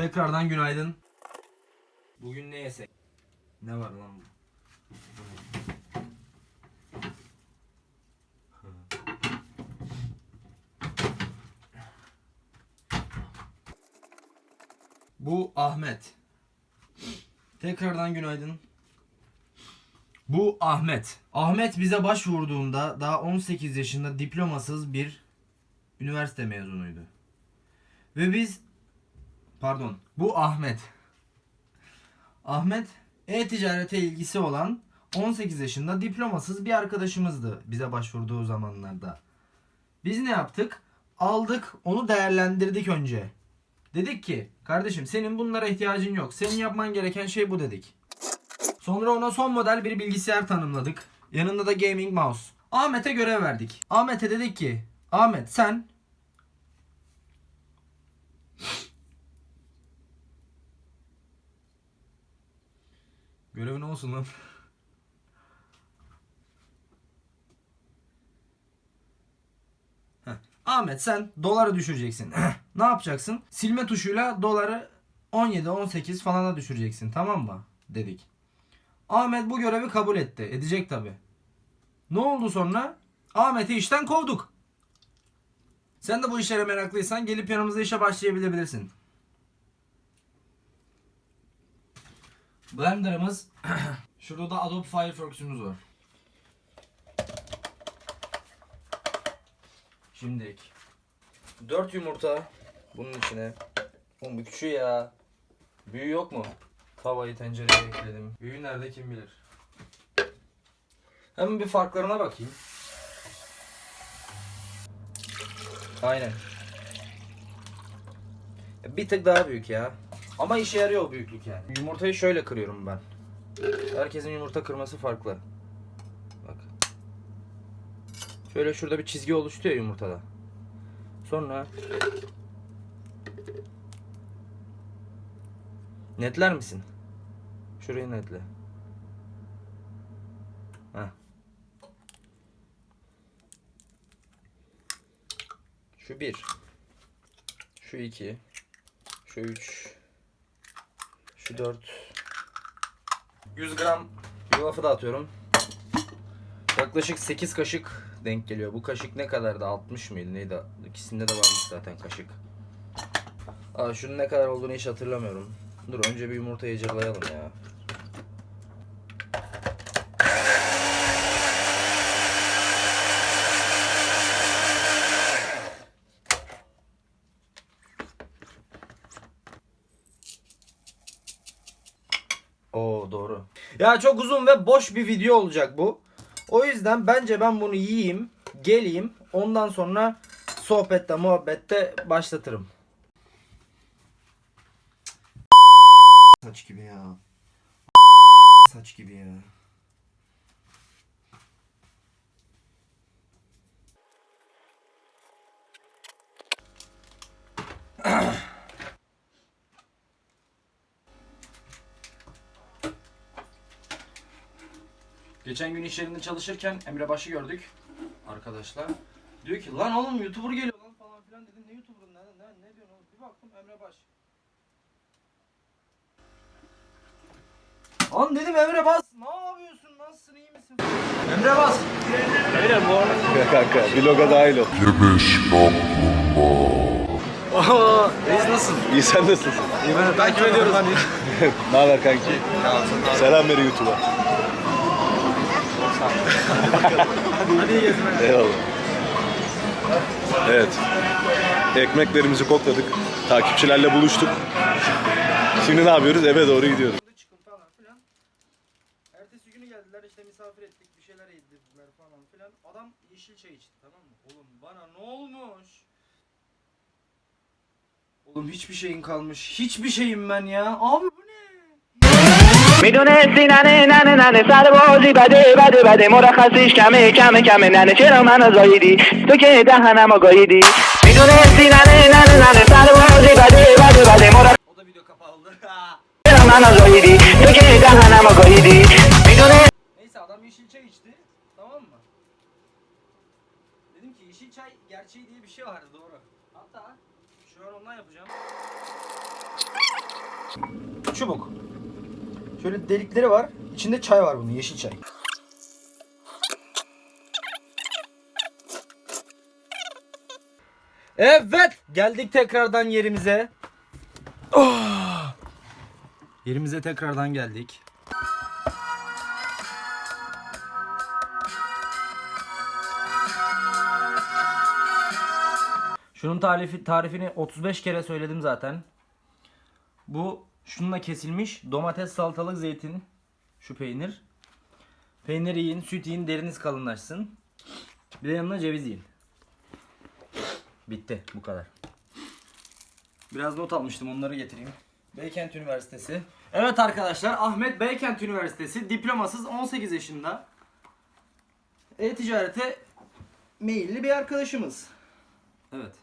Tekrardan günaydın. Bugün ne yesek? Ne var lan bu? Bu Ahmet. Tekrardan günaydın. Bu Ahmet. Ahmet bize başvurduğunda daha 18 yaşında diplomasız bir üniversite mezunuydu. Ve biz pardon bu Ahmet. Ahmet e-ticarete ilgisi olan 18 yaşında diplomasız bir arkadaşımızdı bize başvurduğu zamanlarda. Biz ne yaptık? Aldık, onu değerlendirdik önce. Dedik ki, kardeşim senin bunlara ihtiyacın yok. Senin yapman gereken şey bu dedik. Sonra ona son model bir bilgisayar tanımladık. Yanında da gaming mouse. Ahmet'e görev verdik. Ahmet'e dedik ki, Ahmet sen Görevi ne olsun lan? Ahmet sen doları düşüreceksin. ne yapacaksın? Silme tuşuyla doları 17-18 falana düşüreceksin tamam mı? Dedik. Ahmet bu görevi kabul etti. Edecek tabi. Ne oldu sonra? Ahmet'i işten kovduk. Sen de bu işlere meraklıysan gelip yanımızda işe başlayabilirsin. Blender'ımız şurada da Adobe Firefox'umuz var. Şimdi 4 yumurta bunun içine. Oğlum bu küçüğü ya. Büyüğü yok mu? Tavayı tencereye ekledim. Büyüğü nerede kim bilir. Hemen bir farklarına bakayım. Aynen. Bir tık daha büyük ya. Ama işe yarıyor o büyüklük yani. Yumurtayı şöyle kırıyorum ben. Herkesin yumurta kırması farklı. Bak. Şöyle şurada bir çizgi oluştu yumurtada. Sonra netler misin? Şurayı netle. Heh. Şu bir. Şu iki. Şu üç. Şu 4 100 gram yulafı da atıyorum. Yaklaşık 8 kaşık denk geliyor. Bu kaşık ne kadardı? 60 mıydı? Neydi? İkisinde de varmış zaten kaşık. Aa, şunun ne kadar olduğunu hiç hatırlamıyorum. Dur önce bir yumurtayı cırlayalım ya. Oo doğru. Ya çok uzun ve boş bir video olacak bu. O yüzden bence ben bunu yiyeyim, geleyim. Ondan sonra sohbette, muhabbette başlatırım. Saç gibi ya. Saç gibi ya. Geçen gün iş yerinde çalışırken Emre Baş'ı gördük arkadaşlar. Diyor ki lan oğlum YouTuber geliyor lan falan filan dedim. Ne YouTuber ne, ne, ne diyorsun oğlum? Bir baktım Emre Baş. Lan dedim Emre Bas ne yapıyorsun nasılsın iyi misin? Emre Bas. Emre bu arada. Kanka vloga dahil ol. Ooo reis nasılsın? İyi sen nasılsın? İyi ben takip ediyorum lan ne haber kanki? Selam ver YouTube'a. Hadi. Eyvallah. Evet. Ekmeklerimizi kokladık. Takipçilerle buluştuk. Şimdi ne yapıyoruz? Eve doğru gidiyoruz. çıkın falan filan. Ertesi günü geldiler işte misafir ettik bir şeyler yedirdiler falan filan. Adam yeşil çay içti tamam mı? Oğlum bana ne olmuş? Oğlum hiçbir şeyin kalmış. Hiçbir şeyim ben ya. Abi? میدونستی ننه ننه ننه سر بازی بده بده بده مرخصیش کمه کمه کمه ننه چرا منو زاییدی تو که دهنمو گاییدی میدونستی ننه ننه ننه سر بازی بده بده بده مرخصیش O da video kapalı. چرا منو زاییدی تو که دهنمو گاییدی میدونستی Neyse adam yeşil çay içti. Tamam mı? Dedim ki yeşil çay gerçeği diye bir şey vardı doğru. Hatta şu an ondan yapacağım. Çubuk. Şöyle delikleri var. İçinde çay var bunun. Yeşil çay. Evet. Geldik tekrardan yerimize. Oh! Yerimize tekrardan geldik. Şunun tarifi, tarifini 35 kere söyledim zaten. Bu şununla kesilmiş domates, salatalık, zeytin. Şu peynir. Peynir yiyin, süt yiyin, deriniz kalınlaşsın. Bir de yanına ceviz yiyin. Bitti bu kadar. Biraz not almıştım onları getireyim. Beykent Üniversitesi. Evet arkadaşlar Ahmet Beykent Üniversitesi diplomasız 18 yaşında. E-ticarete meyilli bir arkadaşımız. Evet.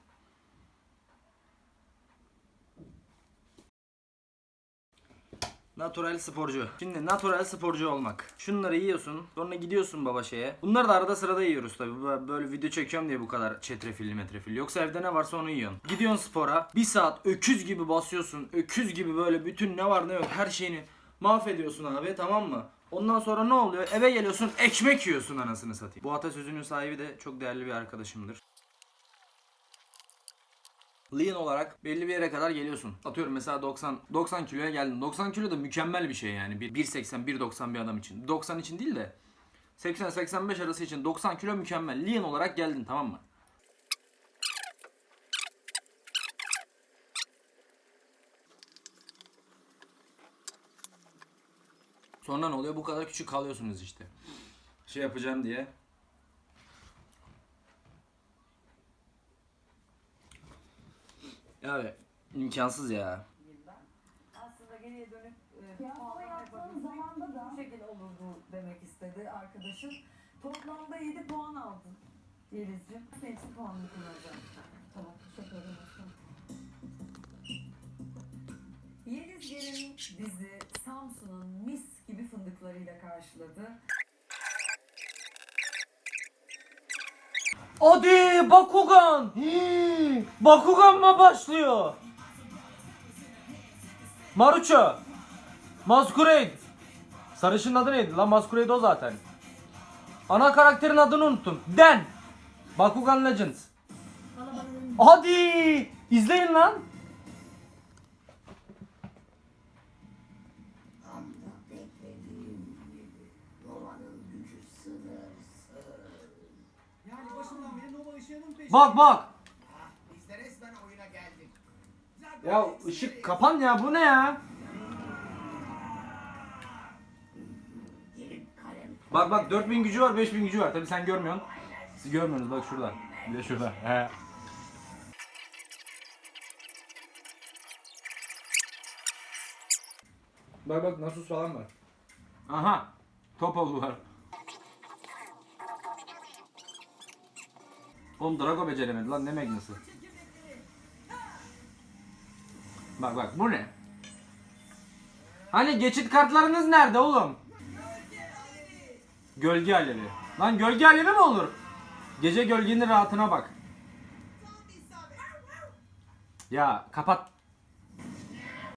Natural sporcu. Şimdi natural sporcu olmak. Şunları yiyorsun. Sonra gidiyorsun baba şeye. Bunları da arada sırada yiyoruz tabi. Böyle video çekiyorum diye bu kadar çetrefilli metrefilli. Yoksa evde ne varsa onu yiyorsun. Gidiyorsun spora. Bir saat öküz gibi basıyorsun. Öküz gibi böyle bütün ne var ne yok her şeyini mahvediyorsun abi tamam mı? Ondan sonra ne oluyor? Eve geliyorsun ekmek yiyorsun anasını satayım. Bu atasözünün sahibi de çok değerli bir arkadaşımdır. Lean olarak belli bir yere kadar geliyorsun. Atıyorum mesela 90 90 kiloya geldin. 90 kilo da mükemmel bir şey yani. Bir 1.80 1.90 bir adam için. 90 için değil de 80 85 arası için 90 kilo mükemmel. Lean olarak geldin tamam mı? Sonra ne oluyor? Bu kadar küçük kalıyorsunuz işte. Şey yapacağım diye. Ya imkansız ya. aslında geriye dönüp e, puanlama yaptığım zamanda da bu şekilde olurdu demek istedi arkadaşım. Toplamda 7 puan aldın Yeliz'ciğim. Senin için puanını kullanacağım. Tamam teşekkür ederim. Yeliz gelin bizi Samsun'un mis gibi fındıklarıyla karşıladı. Hadi Bakugan. Hii, Bakugan mı başlıyor? Marucho. Masquerade. Sarışın adı neydi lan? Masquerade o zaten. Ana karakterin adını unuttum. Den. Bakugan Legends. Hadi izleyin lan. Bak bak. Biz de resmen oyuna geldik. Ya ışık kapan ya bu ne ya? Bak bak 4000 gücü var 5000 gücü var. Tabi sen görmüyorsun. Siz görmüyorsunuz bak şurada. Bir de şurada. He. Bak bak Nasus falan var. Aha. Topal var. Oğlum Drago beceremedi lan ne Magnus'ı. Bak bak bu ne? Hani geçit kartlarınız nerede oğlum? Gölge alevi. Lan gölge alevi mi olur? Gece gölgenin rahatına bak. Ya kapat